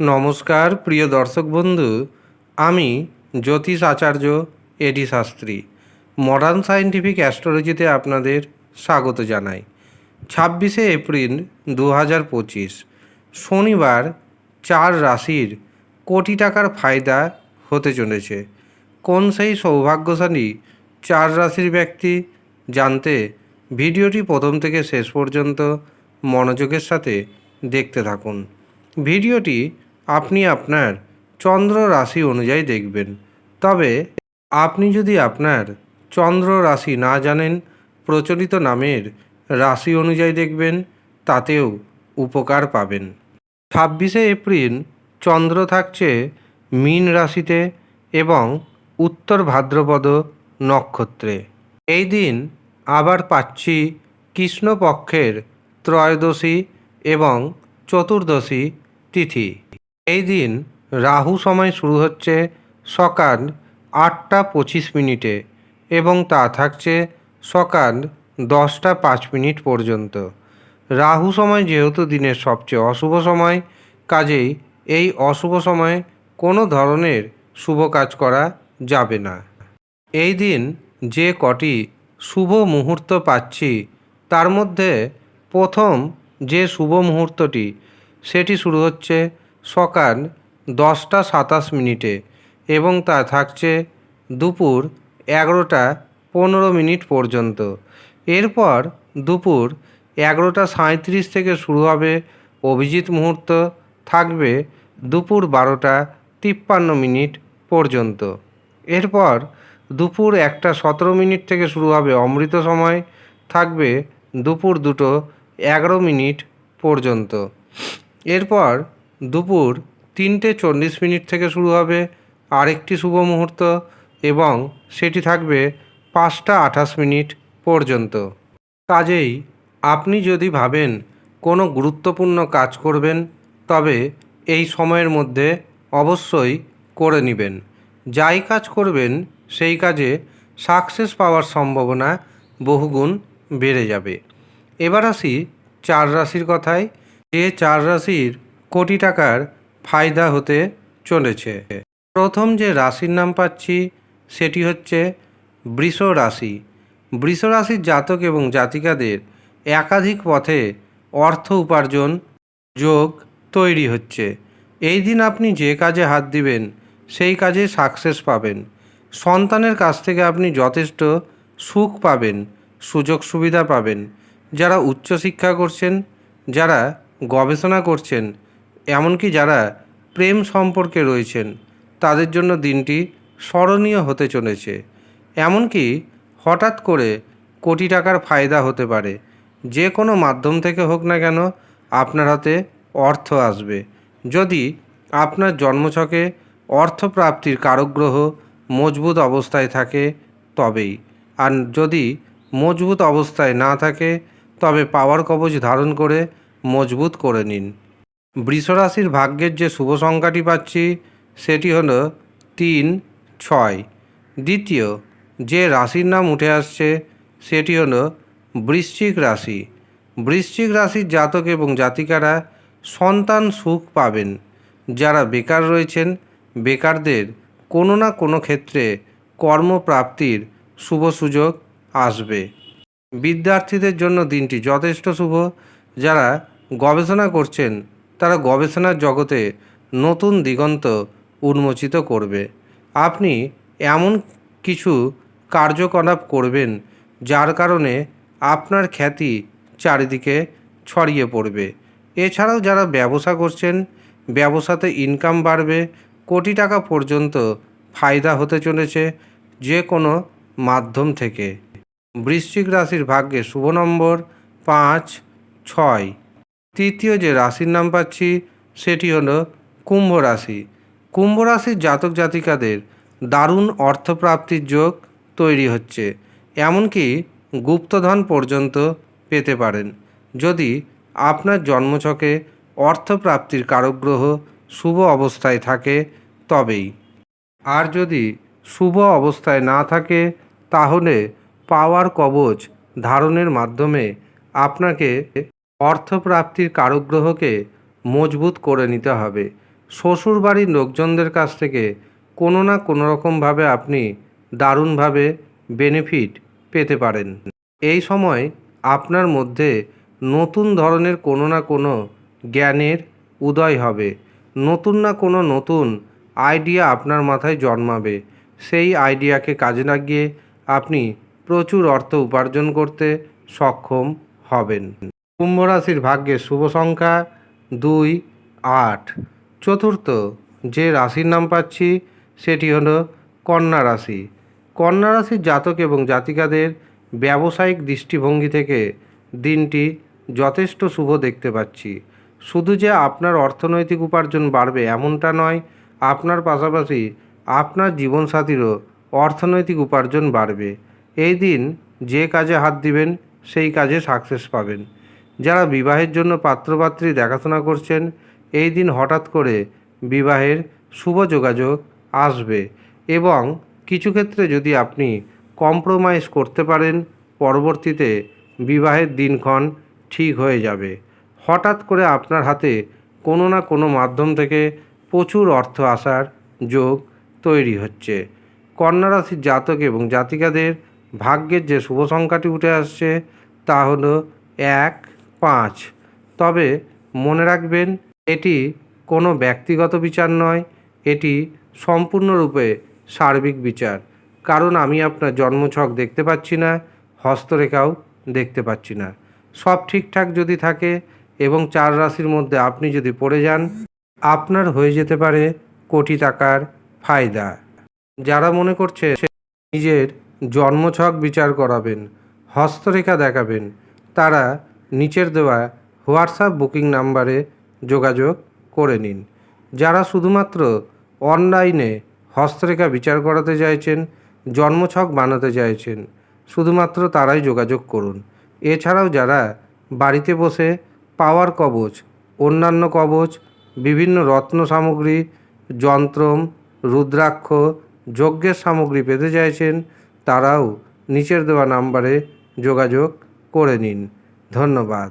নমস্কার, প্রিয় দর্শক বন্ধু। আমি Jyotish Acharya A D Shastri. Modern scientific অ্যাস্ট্রোলজিতে আপনাদের স্বাগত জানাই। ছাব্বিশে এপ্রিল দু হাজার পঁচিশ, শনিবার চার রাশির কোটি টাকার ফায়দা হতে চলেছে। কোন সেই সৌভাগ্যশালী চার রাশির ব্যক্তি জানতে ভিডিওটি প্রথম থেকে শেষ পর্যন্ত মনোযোগের সাথে দেখতে থাকুন। ভিডিওটি আপনি আপনার চন্দ্র রাশি অনুযায়ী দেখবেন। তবে আপনি যদি আপনার চন্দ্র রাশি না জানেন, প্রচলিত নামের রাশি অনুযায়ী দেখবেন, তাতেও উপকার পাবেন। ছাব্বিশে এপ্রিল চন্দ্র থাকছে মীন রাশিতে এবং উত্তর ভাদ্রপদ নক্ষত্রে। এই দিন আবার পাচ্ছি কৃষ্ণপক্ষের ত্রয়োদশী এবং চতুর্দশী তিথি। এই দিন রাহু সময় শুরু হচ্ছে সকাল আটটা পঁচিশ মিনিটে এবং তা থাকছে সকাল দশটা পাঁচ মিনিট পর্যন্ত। রাহু সময় যেহেতু দিনের সবচেয়ে অশুভ সময়, কাজেই এই অশুভ সময়ে কোনো ধরনের শুভ কাজ করা যাবে না। এই দিন যে কটি শুভ মুহূর্ত পাচ্ছি, তার মধ্যে প্রথম যে শুভ মুহূর্তটি, সেটি শুরু হচ্ছে সকাল দশটা সাতাশ মিনিটে এবং তা থাকছে দুপুর এগারোটা পনেরো মিনিট পর্যন্ত। এরপর দুপুর এগারোটা সাঁত্রিশ থেকে শুরু হবে অভিজিৎ মুহূর্ত, থাকবে দুপুর বারোটা তিপ্পান্ন মিনিট পর্যন্ত। এরপর দুপুর একটা সতেরো মিনিট থেকে শুরু হবে অমৃত সময়, থাকবে দুপুর দুটো এগারো মিনিট পর্যন্ত। এরপর দুপুর তিনটে চল্লিশ মিনিট থেকে শুরু হবে আরেকটি শুভ মুহূর্ত এবং সেটি থাকবে পাঁচটা আঠাশ মিনিট পর্যন্ত। কাজেই আপনি যদি ভাবেন কোনো গুরুত্বপূর্ণ কাজ করবেন, তবে এই সময়ের মধ্যে অবশ্যই করে নেবেন। যাই কাজ করবেন, সেই কাজে সাকসেস পাওয়ার সম্ভাবনা বহুগুণ বেড়ে যাবে। এবার আসি চার রাশির কথায়। যে চার রাশির কোটি টাকার ফায়দা হতে চলেছে। প্রথম যে রাশির নাম পাচ্ছি, সেটি হচ্ছে বৃষ রাশি। বৃষ রাশির জাতক এবং জাতিকাদের একাধিক পথে অর্থ উপার্জন যোগ তৈরি হচ্ছে। এই দিন আপনি যে কাজে হাত দিবেন, সেই কাজে সাকসেস পাবেন। সন্তানের কাছ থেকে আপনি যথেষ্ট সুখ পাবেন, সুযোগ সুবিধা পাবেন। যারা উচ্চশিক্ষা করছেন, যারা গবেষণা করছেন এমনকি যারা প্রেম সম্পর্কে রয়েছেন, তাদের জন্য দিনটি স্মরণীয় হতে চলেছে। এমনকি হঠাৎ করে কোটি টাকার ফায়দা হতে পারে। যে কোনো মাধ্যম থেকে হোক না কেন আপনার হাতে অর্থ আসবে। যদি আপনার জন্মছকে অর্থপ্রাপ্তির কারকগ্রহ মজবুত অবস্থায় থাকে, তবেই। আর যদি মজবুত অবস্থায় না থাকে, তবে পাওয়ার কবচ ধারণ করে মজবুত করে নিন। বৃষরাশির ভাগ্যের যে শুভ সংখ্যাটি পাচ্ছি, সেটি হলো তিন, ছয়। দ্বিতীয়, যে রাশির নাম উঠে আসছে, সেটি হলো বৃশ্চিক রাশি। বৃশ্চিক রাশির জাতক এবং জাতিকারা সন্তান সুখ পাবেন। যারা বেকার রয়েছেন, বেকারদের কোনো না কোনো ক্ষেত্রে কর্মপ্রাপ্তির শুভ সুযোগ আসবে। বিদ্যার্থীদের জন্য দিনটি যথেষ্ট শুভ। যারা গবেষণা করছেন তারা গবেষণার জগতে নতুন দিগন্ত উন্মোচিত করবে। আপনি এমন কিছু কার্যকলাপ করবেন, যার কারণে আপনার খ্যাতি চারিদিকে ছড়িয়ে পড়বে। এছাড়াও যারা ব্যবসা করছেন, ব্যবসাতে ইনকাম বাড়বে, কোটি টাকা পর্যন্ত ফায়দা হতে চলেছে যে কোনো মাধ্যম থেকে। বৃশ্চিক রাশির ভাগ্যে শুভ নম্বর পাঁচ, ছয়। তৃতীয় যে রাশির নাম পাচ্ছি, সেটি হলো কুম্ভ রাশি। কুম্ভ রাশির জাতক জাতিকাদের দারুণ অর্থপ্রাপ্তির যোগ তৈরি হচ্ছে, এমনকি গুপ্তধন পর্যন্ত পেতে পারেন। যদি আপনার জন্মছকে অর্থপ্রাপ্তির কারকগ্রহ শুভ অবস্থায় থাকে, তবেই। আর যদি শুভ অবস্থায় না থাকে, তাহলে পাওয়ার কবচ ধারণের মাধ্যমে আপনাকে অর্থপ্রাপ্তির কারকগ্রহকে মজবুত করে নিতে হবে। শ্বশুর বাড়ির লোকজনদের কাছ থেকে কোনো না কোনো রকমভাবে আপনি দারুণভাবে বেনিফিট পেতে পারেন। এই সময় আপনার মধ্যে নতুন ধরনের কোনো না কোনো জ্ঞানের উদয় হবে। নতুন না কোনো নতুন আইডিয়া আপনার মাথায় জন্মাবে। সেই আইডিয়াকে কাজে লাগিয়ে আপনি প্রচুর অর্থ উপার্জন করতে সক্ষম হবেন। কুম্ভ রাশির ভাগ্যের শুভ সংখ্যা দুই, আট। চতুর্থ, যে রাশির নাম পাচ্ছি সেটি হলো কন্যা রাশি। কন্যা রাশির জাতক এবং জাতিকাদের ব্যবসায়িক দৃষ্টিভঙ্গি থেকে দিনটি যথেষ্ট শুভ দেখতে পাচ্ছি। শুধু যে আপনার অর্থনৈতিক উপার্জন বাড়বে এমনটা নয়, আপনার পাশাপাশি আপনার জীবনসাথীরও অর্থনৈতিক উপার্জন বাড়বে। এই দিন যে কাজে হাত দিবেন, সেই কাজে সাকসেস পাবেন। যারা বিবাহের জন্য পাত্রপাত্রী দেখাশোনা করছেন, এই দিন হঠাৎ করে বিবাহের শুভ যোগাযোগ আসবে এবং কিছু ক্ষেত্রে যদি আপনি কম্প্রোমাইজ করতে পারেন, পরবর্তীতে বিবাহের দিনক্ষণ ঠিক হয়ে যাবে। হঠাৎ করে আপনার হাতে কোনো না কোনো মাধ্যম থেকে প্রচুর অর্থ আসার যোগ তৈরি হচ্ছে। কন্যা রাশির জাতক এবং জাতিকাদের ভাগ্যের যে শুভ সংখ্যাটি উঠে আসছে, তা হলো এক পাঁচ। তবে মনে রাখবেন, এটি কোনো ব্যক্তিগত বিচার নয়, এটি সম্পূর্ণরূপে সার্বিক বিচার। কারণ আমি আপনার জন্মছক দেখতে পাচ্ছি না, হস্তরেখাও দেখতে পাচ্ছি না। সব ঠিকঠাক যদি থাকে এবং চার রাশির মধ্যে আপনি যদি পড়ে যান, আপনার হয়ে যেতে পারে কোটি টাকার ফায়দা। যারা মনে করছে সে নিজের জন্মছক বিচার করাবেন, হস্তরেখা দেখাবেন, তারা নিচের দেওয়া হোয়াটসঅ্যাপ বুকিং নাম্বারে যোগাযোগ করে নিন, যারা শুধুমাত্র অনলাইনে হস্তরেখা বিচার করাতে চাইছেন, জন্মছক বানাতে চাইছেন, শুধুমাত্র তারাই যোগাযোগ করুন। এছাড়াও যারা বাড়িতে বসে পাওয়ার কবচ, অন্যান্য কবচ, বিভিন্ন রত্ন সামগ্রী, যন্ত্রম, রুদ্রাক্ষ, যজ্ঞের সামগ্রী পেতে চাইছেন, তারাও নিচের দেওয়া নাম্বারে যোগাযোগ করে নিন। ধন্যবাদ।